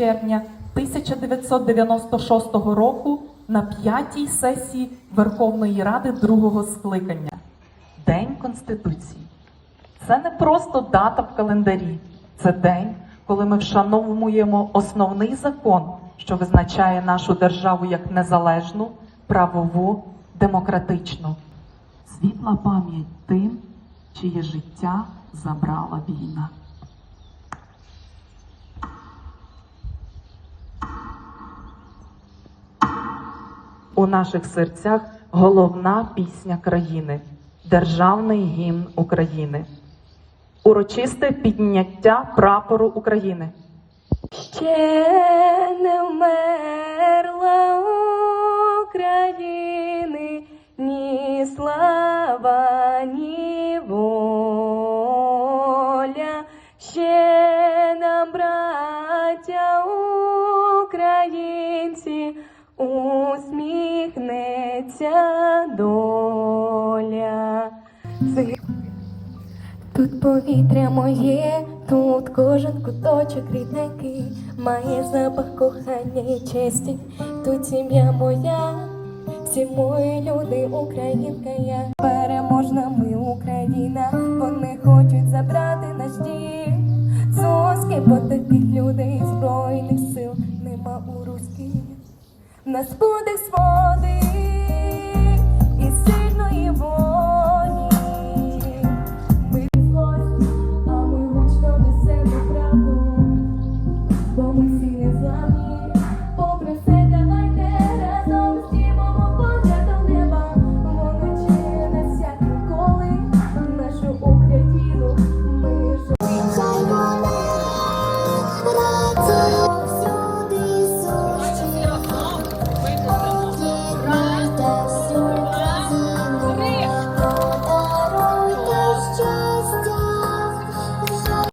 червня 1996 року на п'ятій сесії Верховної Ради другого скликання. День Конституції. Це не просто дата в календарі, це день, коли ми вшановуємо основний закон, що визначає нашу державу як незалежну, правову, демократичну. Світла пам'ять тим, чиє життя забрала війна. У наших серцях головна пісня країни, державний гімн України. Урочисте підняття прапору України. Ще не вмерла України ні слава, ні воля. Ще нам, браття українці, усміхнеться доля. Тут повітря моє, тут кожен куточок рідненький, має запах кохання і честі, тут сім'я моя, всі мої люди, українка я. Переможна ми Україна, вони хочуть забрати наш дім. Соски по таких людей збройних сил нема у. В нас буде своди,